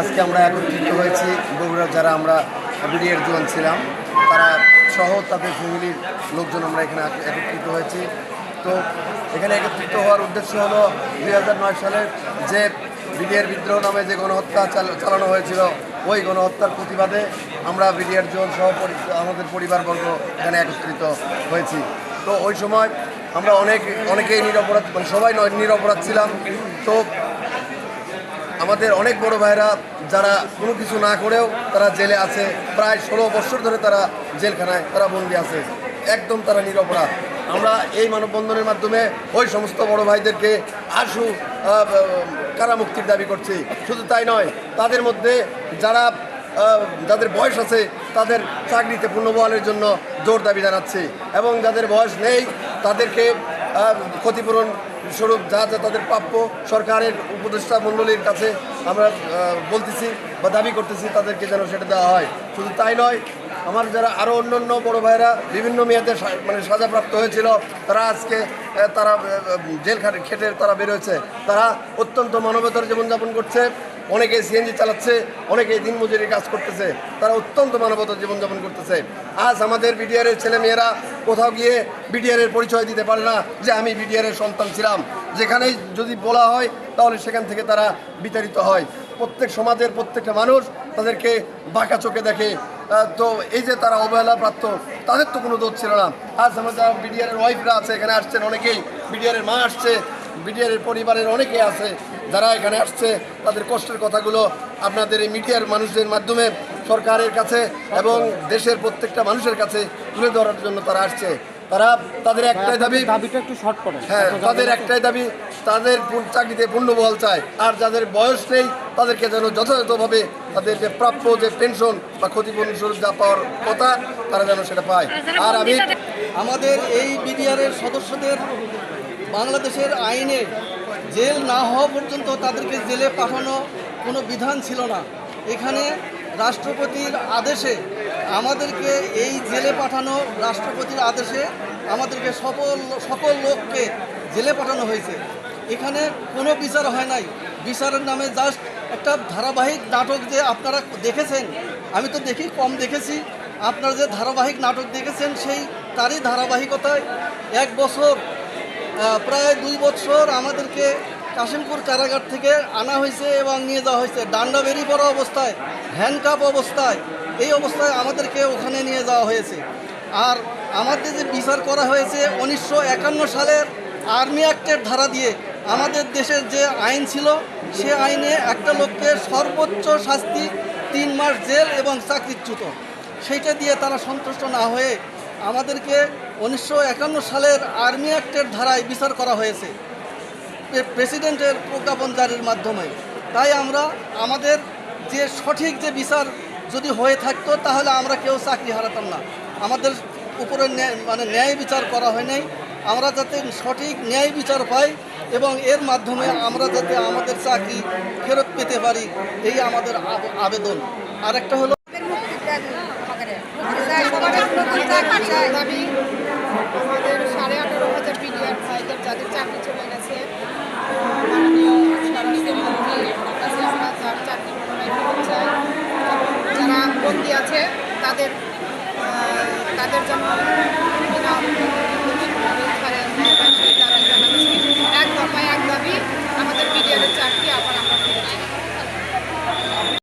আজকে আমরা একত্রিত হয়েছি, বগুড়ার যারা আমরা বিডিএর জোয়ান ছিলাম, তারা সহ তাদের ফ্যামিলির লোকজন আমরা এখানে একত্রিত হয়েছি। তো এখানে একত্রিত হওয়ার উদ্দেশ্য হলো দুই হাজার নয় সালের যে বিডিআর বিদ্রোহ নামে যে গণহত্যা চালানো হয়েছিল, ওই গণহত্যার প্রতিবাদে আমরা বিডিআর জোয়ান সহ আমাদের পরিবারবর্গ এখানে একত্রিত হয়েছি। তো ওই সময় আমরা অনেক অনেকেই নিরপরাধ মানে সবাই নিরপরাধ ছিলাম। তো আমাদের অনেক বড় ভাইরা যারা কোনো কিছু না করেও তারা জেলে আছে। প্রায় ষোলো বছর ধরে তারা জেলখানায় তারা বন্দি আছে। একদম তারা নিরপরাধ আমরা এই মানববন্ধনের মাধ্যমে ওই সমস্ত বড় ভাইদেরকে আহ, কারামুক্তির দাবি করছি। শুধু তাই নয় তাদের মধ্যে যারা যাদের বয়স আছে তাদের চাকরিতে পুনর্বহালের জন্য জোর দাবি জানাচ্ছি। এবং যাদের বয়স নেই, তাদেরকে ক্ষতিপূরণ স্বরূপ যা যা তাদের প্রাপ্য সরকারের উপদেষ্টা মণ্ডলীর কাছে আমরা বলতেছি বা দাবি করতেছি, তাদেরকে যেন সেটা দেওয়া হয়। শুধু তাই নয়, আমার যারা আরও অন্য অন্য বড়ো ভাইরা বিভিন্ন মেয়াদে মানে সাজাপ্রাপ্ত হয়েছিল, তারা আজকে তারা জেল খেটে তারা বেরোয়েছে তারা অত্যন্ত মানবতার জীবনযাপন করছে। অনেকে সিএনজি চালাচ্ছে, অনেকে দিনমজুরি কাজ করতেছে, তারা অত্যন্ত মানবতার জীবনযাপন করতেছে। আজ আমাদের বিডিআরের ছেলেমেয়েরা কোথাও গিয়ে বিডিআরের পরিচয় দিতে পারে না যে আমি বিডিআরের সন্তান ছিলাম। যেখানেই যদি বলা হয়, তাহলে সেখান থেকে তারা বিতাড়িত হয়। প্রত্যেক সমাজের প্রত্যেকটা মানুষ তাদেরকে বাঁকা চোখে দেখে। তো এই যে তারা অবহেলা প্রাপ্ত, তাদের তো কোনো দোষ ছিল না। আজ আমার যারা বিডিআরের ওয়াইফরা আছে, এখানে আসছেন, অনেকেই বিডিআরের মা আসছে। বিডিআরের পরিবারের অনেকে আছে যারা এখানে আসছে তাদের কষ্টের কথাগুলো আপনাদের এই মিডিয়ার মানুষদের মাধ্যমে সরকারের কাছে এবং দেশের প্রত্যেকটা মানুষের কাছে তুলে ধরার জন্য তারা আসছে। তারা তাদের একটাই দাবি দাবিটা একটু শর্ট করে। হ্যাঁ তাদের একটাই দাবি তাদের চাকরিতে পূর্ণ- পূর্ণবহাল চায় আর যাদের বয়স নেই তাদেরকে যেন যথাযথভাবে তাদের যে প্রাপ্য যে পেনশন বা ক্ষতিপূরণ স্বরূপ যা পাওয়ার কথা তারা যেন সেটা পায়। আর আমি আমাদের এই বিডিআরের সদস্যদের বাংলাদেশের আইনে জেল না হওয়া পর্যন্ত তাদেরকে জেলে পাঠানো কোনো বিধান ছিল না। এখানে রাষ্ট্রপতির আদেশে আমাদেরকে এই জেলে পাঠানো রাষ্ট্রপতির আদেশে আমাদেরকে সকল সকল লোককে জেলে পাঠানো হয়েছে। এখানে কোনো বিচার হয় নাই। বিচারের নামে জাস্ট একটা ধারাবাহিক নাটক যে আপনারা দেখেছেন, আমি তো দেখি, কম দেখেছি। আপনারা যে ধারাবাহিক নাটক দেখেছেন সেই তারই ধারাবাহিকতায় এক বছর প্রায় দুই বছর আমাদেরকে কাশিমপুর কারাগার থেকে আনা হয়েছে এবং নিয়ে যাওয়া হয়েছে। ডান্ডা বেরিয়ে পড়া অবস্থায় হ্যান্ডকাপ অবস্থায়, এই অবস্থায় আমাদেরকে ওখানে নিয়ে যাওয়া হয়েছে। আর আমাদের যে বিচার করা হয়েছে, উনিশশো একান্ন সালের আর্মি অ্যাক্টের ধারা দিয়ে আমাদের দেশের যে আইন ছিল, সে আইনে একটা লোককে সর্বোচ্চ শাস্তি, তিন মাস জেল এবং চাকরিচ্যুত। সেইটা দিয়ে তারা সন্তুষ্ট না হয়ে আমাদেরকে উনিশশো একান্ন সালের আর্মি অ্যাক্টের ধারায় বিচার করা হয়েছে প্রেসিডেন্টের প্রজ্ঞাপন জারির মাধ্যমে। তাই আমরা, আমাদের যে সঠিক যে বিচার যদি হয়ে থাকতো, তাহলে আমরা কেউ চাকরি হারাতাম না। আমাদের উপরে মানে ন্যায় বিচার করা হয় নাই। আমরা যাতে সঠিক ন্যায় বিচার পাই এবং এর মাধ্যমে আমরা যাতে আমাদের চাকরি ফেরত পেতে পারি, এই আমাদের আব- আবেদন। আর একটা হলো দাবি আমাদের সাড়ে আঠারো হাজার বিলিয়ন ভাইদের যাদের চাকরি চলে গেছে মাননীয় স্বরাষ্ট্রমন্ত্রীর কাছে আমরা তার চাকরি পুনরায় ফেরত চাই যারা বন্দি আছে তাদের তাদের জন্য